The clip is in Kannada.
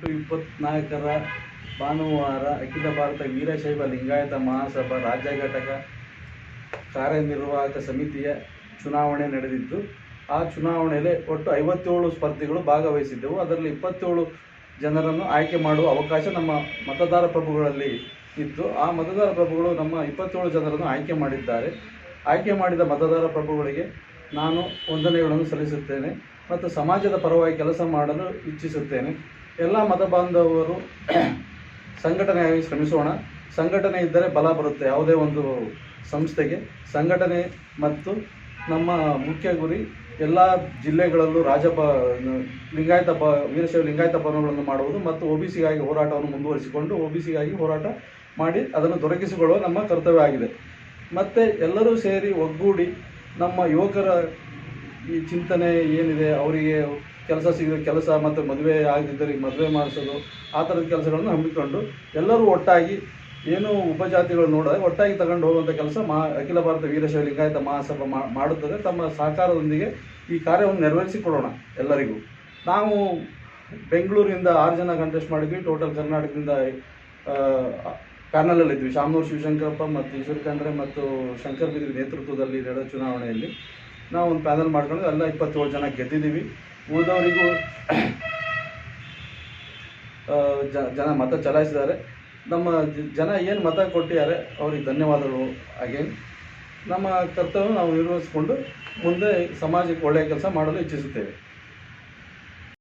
ಎಂಟು ಇಪ್ಪತ್ನಾಲ್ಕರ ಭಾನುವಾರ ಅಖಿಲ ಭಾರತ ವೀರಶೈವ ಲಿಂಗಾಯತ ಮಹಾಸಭಾ ರಾಜ್ಯ ಘಟಕ ಕಾರ್ಯನಿರ್ವಾಹಕ ಸಮಿತಿಯ ಚುನಾವಣೆ ನಡೆದಿದ್ದು ಆ ಚುನಾವಣೆಯಲ್ಲಿ ಒಟ್ಟು ಐವತ್ತೇಳು ಸ್ಪರ್ಧಿಗಳು ಭಾಗವಹಿಸಿದ್ದೆವು. ಅದರಲ್ಲಿ ಇಪ್ಪತ್ತೇಳು ಜನರನ್ನು ಆಯ್ಕೆ ಮಾಡುವ ಅವಕಾಶ ನಮ್ಮ ಮತದಾರ ಪ್ರಭುಗಳಲ್ಲಿ ಇತ್ತು. ಆ ಮತದಾರ ಪ್ರಭುಗಳು ನಮ್ಮ ಇಪ್ಪತ್ತೇಳು ಜನರನ್ನು ಆಯ್ಕೆ ಮಾಡಿದ್ದಾರೆ. ಆಯ್ಕೆ ಮಾಡಿದ ಮತದಾರ ಪ್ರಭುಗಳಿಗೆ ನಾನು ವಂದನೆಗಳನ್ನು ಸಲ್ಲಿಸುತ್ತೇನೆ ಮತ್ತು ಸಮಾಜದ ಪರವಾಗಿ ಕೆಲಸ ಮಾಡಲು ಇಚ್ಛಿಸುತ್ತೇನೆ. ಎಲ್ಲ ಮತ ಬಾಂಧವರು ಸಂಘಟನೆಯಾಗಿ ಶ್ರಮಿಸೋಣ. ಸಂಘಟನೆ ಇದ್ದರೆ ಬಲ ಬರುತ್ತೆ. ಯಾವುದೇ ಒಂದು ಸಂಸ್ಥೆಗೆ. ಸಂಘಟನೆ ಮತ್ತು ನಮ್ಮ ಮುಖ್ಯ ಗುರಿ ಎಲ್ಲ ಜಿಲ್ಲೆಗಳಲ್ಲೂ ರಾಜಪ, ಲಿಂಗಾಯತ ಬ, ವೀರಶೈವ ಲಿಂಗಾಯತ ಭವನಗಳನ್ನು ಮಾಡುವುದು ಮತ್ತು ಒ ಬಿ ಸಿಗಾಗಿ ಹೋರಾಟವನ್ನು ಮುಂದುವರಿಸಿಕೊಂಡು ಒ ಬಿ ಸಿಗಾಗಿ ಹೋರಾಟ ಮಾಡಿ ಅದನ್ನು ದೊರಕಿಸಿಕೊಳ್ಳುವ ನಮ್ಮ ಕರ್ತವ್ಯ ಆಗಿದೆ. ಮತ್ತು ಎಲ್ಲರೂ ಸೇರಿ ಒಗ್ಗೂಡಿ ನಮ್ಮ ಯುವಕರ ಈ ಚಿಂತನೆ ಏನಿದೆ, ಅವರಿಗೆ ಕೆಲಸ ಸಿಗದೆ ಕೆಲಸ ಮತ್ತು ಮದುವೆ ಆಗದಿದ್ದರಿಗೆ ಮದುವೆ ಮಾಡಿಸೋದು, ಆ ಥರದ ಕೆಲಸಗಳನ್ನು ಹಮ್ಮಿಕೊಂಡು ಎಲ್ಲರೂ ಒಟ್ಟಾಗಿ ಏನು ಉಪಜಾತಿಗಳು ನೋಡದೆ ಒಟ್ಟಾಗಿ ತಗೊಂಡು ಹೋಗುವಂಥ ಕೆಲಸ ಮಾ, ಅಖಿಲ ಭಾರತ ವೀರಶೈವ ಲಿಂಗಾಯತ ಮಹಾಸಭಾ ಮಾಡುತ್ತದೆ. ತಮ್ಮ ಸಹಕಾರದೊಂದಿಗೆ ಈ ಕಾರ್ಯವನ್ನು ನೆರವೇರಿಸಿಕೊಡೋಣ ಎಲ್ಲರಿಗೂ. ನಾವು ಬೆಂಗಳೂರಿನಿಂದ ಆರು ಜನ ಕಂಟೆಸ್ಟ್ ಮಾಡಿದ್ವಿ. ಟೋಟಲ್ ಕರ್ನಾಟಕದಿಂದ ಪ್ಯಾನಲಲ್ಲಿದ್ವಿ ಶಾಮನೂರು ಶಿವಶಂಕರಪ್ಪ ಮತ್ತು ಈಶ್ವರ ಖಂಡ್ರೆ ಮತ್ತು ಶಂಕರ್ ಬಿದ್ರಿ ನೇತೃತ್ವದಲ್ಲಿ ನಡೆದ ಚುನಾವಣೆಯಲ್ಲಿ. ನಾವು ಒಂದು ಪ್ಯಾನಲ್ ಮಾಡ್ಕೊಂಡು ಎಲ್ಲ ಇಪ್ಪತ್ತೇಳು ಜನ ಗೆದ್ದಿದ್ದೀವಿ. ಉಳಿದವರಿಗೂ ಜನ ಮತ ಚಲಾಯಿಸಿದ್ದಾರೆ. ನಮ್ಮ ಜನ ಏನು ಮತ ಕೊಟ್ಟಿದ್ದಾರೆ, ಅವ್ರಿಗೆ ಧನ್ಯವಾದಗಳು ಅಗೇನ್ ನಮ್ಮ ಕರ್ತವ್ಯ ನಾವು ನಿರ್ವಹಿಸಿಕೊಂಡು ಮುಂದೆ ಸಮಾಜಕ್ಕೆ ಒಳ್ಳೆಯ ಕೆಲಸ ಮಾಡಲು ಇಚ್ಛಿಸುತ್ತೇವೆ.